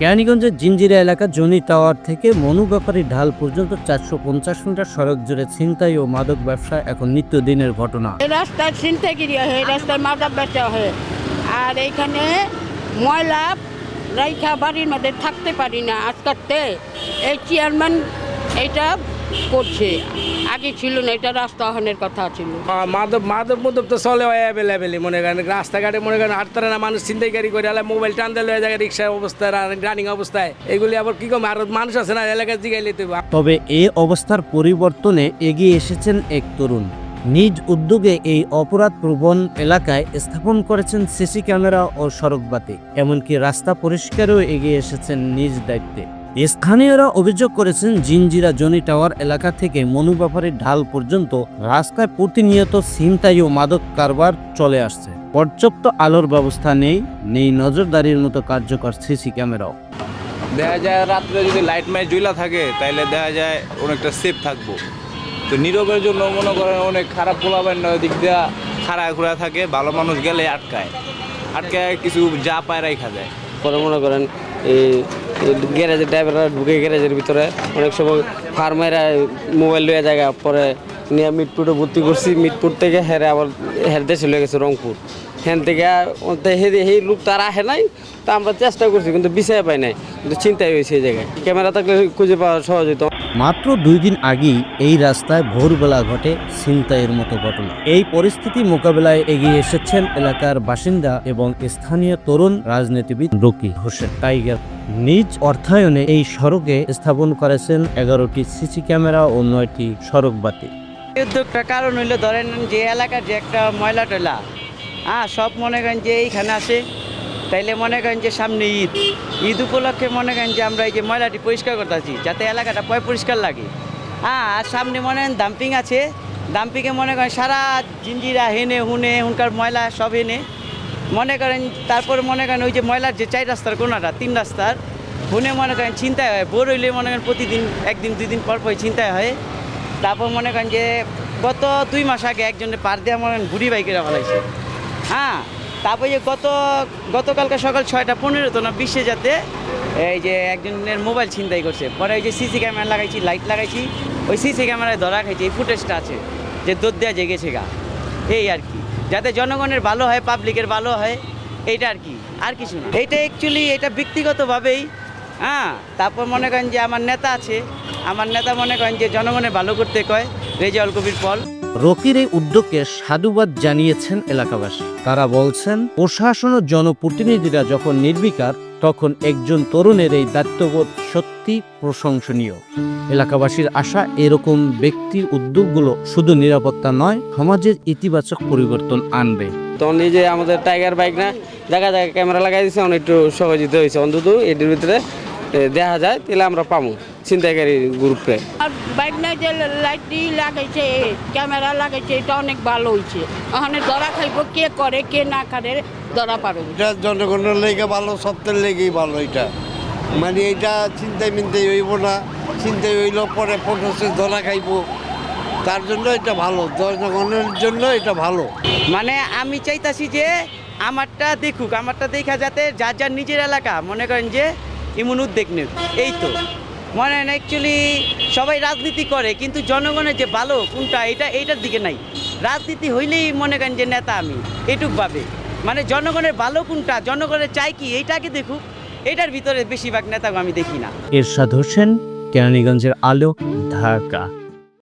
কেরানীগঞ্জের জিঞ্জিরা এলাকা Johnny tower থেকে মনু ব্যাপারী ঢাল পর্যন্ত চারশো পঞ্চাশ মিটার সড়ক জুড়ে ছিনতাই ও মাদক ব্যবসা এখন নিত্যদিনের ঘটনা। এই রাস্তায় ছিনতাইগিরি হয় রাস্তায় মাদক ব্যবসা হয়। আর এইখানে ময়লা রাইখা বাড়ির মধ্যে থাকতে পারি না আজকালতে এই চেয়ারম্যান এইটা করছে। আগে ছিল না এটা রাস্তা হনের কথা ছিল। আহ, মাদক মাদক মাদক তো চলে অ্যাভেলেবেলই মনে করেন। রাস্তাঘাটে মনে করেন হাঁটতারে না মানুষ চিন্তাইকারি করে আলে মোবাইল টান দিলে জায়গায় রিক্সা অবস্থায় রানিং অবস্থায়। এগুলি আবার কি কম আর মানুষ আছে না এলাকায় জিগাইলে তো তবে এ অবস্থার পরিবর্তনে এগিয়ে এসেছেন এক তরুণ। নিজ উদ্যোগে এই অপরাধ প্রবণ এলাকায় স্থাপন করেছেন সিসি ক্যামেরা ও সড়কবাতি এমনকি রাস্তা পরিষ্কারও এগিয়ে এসেছেন নিজ দায়িত্বে। স্থানীয়রা অভিযোগ করেছেন জিনজিরা জনি টাওয়ার এলাকা থেকে মনু ব্যাপারীর ঢাল পর্যন্ত রাস্তায় প্রতিনিয়ত ছিনতাই ও মাদক কারবার চলে আসছে। পর্যাপ্ত আলোর ব্যবস্থা নেই নেই নজরদারির মতো কার্যকর সিসি ক্যামেরাও। দেখা যায় রাত্রে যদি লাইট মাইট জুইলা থাকে তাহলে দেখা যায় অনেকটা সেফ থাকব। তো নীরবের জন্য মনে করেন অনেক খারাপ পোলাবেন দিক দিয়ে খাড়া ঘোরা থাকে, ভালো মানুষ গেলে আটকায়। আটকায় কিছু যা পায় রাখা যায়। পরে মনে করেন, এই গ্যারেজের ড্রাইভাররা ঢুকে গ্যারেজের ভিতরে। অনেক সময় ফার্মেরা মোবাইল লইয়া জায়গা, পরে নিয়ে মিটপুরে ভর্তি করছি মিটপুর থেকে হেরে আবার হের দেশে লয়ে গেছে রংপুর। হেন থেকে সেই লোক তার আহে নাই তা আমরা চেষ্টা করছি কিন্তু বিষয় পাই নাই কিন্তু চিন্তাই হয়েছে এই জায়গায়। ক্যামেরা থাকলে খুঁজে পাওয়া সহজ হতো মাত্র দুই দিন আগেই এই রাস্তায় ভোরবেলা ঘটে ছিনতাইয়ের মতো ঘটনা। এই পরিস্থিতি মোকাবেলায় এগিয়ে এসেছেন এলাকার বাসিন্দা এবং স্থানীয় তরুণ রাজনীতিবিদ রকি হোসেন। টাইগার নিজ অর্থায়নে এই সড়কে স্থাপন করেছেন এগারোটি সিসি ক্যামেরা ও নয়টি সড়ক বাতি। এই উদ্যোগটার কারণ হইল ধরেন যে এলাকার যে একটা ময়লা টয়লা হ্যাঁ সব মনে করেন যে এইখানে আসে তাইলে মনে করেন যে সামনে ঈদ ঈদ উপলক্ষে মনে করেন যে আমরা এই যে ময়লাটি পরিষ্কার করতেছি যাতে এলাকাটা পয় পরিষ্কার লাগে হ্যাঁ আর সামনে মনে করেন ডাম্পিং আছে ডাম্পিংয়ে মনে করেন সারা জিঞ্জিরা হেনে হুনে হুনকার ময়লা সব এনে মনে করেন তারপর মনে করেন ওই যে ময়লার যে চার রাস্তার কোনাটা তিন রাস্তার হুনে মনে করেন চিন্তায় হয় বোর হইলে মনে করেন প্রতিদিন একদিন দুই দিন পর পর চিন্তায় হয় তারপর মনে করেন যে গত দুই মাস আগে একজনের পার দেওয়া মনে করেন বুড়ি বাইকেরা ফেলাইছে হ্যাঁ তারপর যে গত, গতকালকে সকাল ছয়টা পনেরো তো না, বিশ্বে যাতে এই যে একজনের মোবাইল ছিনতাই করছে। পরে ওই যে সিসি ক্যামেরা লাগাইছি, লাইট লাগাইছি, ওই সিসি ক্যামেরায় ধরা খাইছে, এই ফুটেজটা আছে যে দোদ দেওয়া জেগেছে গা। এই আর কি। যাতে জনগণের ভালো হয়, পাবলিকের ভালো হয়, এইটা আর কি, আর কিছু না। এইটা অ্যাকচুয়ালি এটা ব্যক্তিগতভাবেই হ্যাঁ তারপর মনে করেন যে আমার নেতা আছে, আমার নেতা মনে করেন যে জনগণের ভালো করতে কয়, রেজাউল কবির পল রকির এই উদ্যোগকে সাধুবাদ জানিয়েছেন এলাকাবাসী। তারা বলছেন, প্রশাসন ও জনপ্রতিনিধিরা যখন নির্বিকার, তখন একজন তরুণের এই দায়িত্ববোধ সত্যি প্রশংসনীয়। এলাকাবাসীর আশা এরকম ব্যক্তির উদ্যোগগুলো শুধু নিরাপত্তা নয়, সমাজের ইতিবাচক পরিবর্তন আনবে। তখন এই যে আমাদের টাইগার বাইক না, জায়গা জায়গায় ক্যামেরা লাগাই দিয়েছে অনেক সহজিত হয়েছে অন্তত এটির ভিতরে দেখা যায়, তাহলে আমরা পাবো চিন্তাকারী গ্রুপে। আর বাইক নাই যে লাইটটি লাগাইছে ক্যামেরা লাগাইছে এটা অনেক ভালো হয়েছে ওখানে ধরা খাইব কে করে কে না করে ধরা পারো এটা জনগণের লেগে ভালো সত্যের লেগেই ভালো এটা। মানে এটা চিন্তায় মিন্তাই হইব না চিন্তাই হইল পরে পটসে ধরা খাইব। তার জন্য এটা ভালো জনগণের জন্য এটা ভালো। মানে আমি চাইতাছি যে আমারটা দেখুক আমারটা দেখা যাতে যার যার নিজের এলাকা মনে করেন যে এমন উদ্যোগ নেই এই তো। মনে হয় অ্যাকচুয়ালি সবাই রাজনীতি করে, কিন্তু জনগণের যে ভালো কোনটা, এটা, এইটার দিকে নাই। রাজনীতি হইলেই মনে করেন যে নেতা আমি এটুকভাবে মানে জনগণের ভালো কোনটা, জনগণের চাই কি এইটাকে দেখুক। এটার ভিতরে বেশিরভাগ নেতাকে আমি দেখি না। এরশাদ হোসেন, কেরানীগঞ্জের আলো, ঢাকা।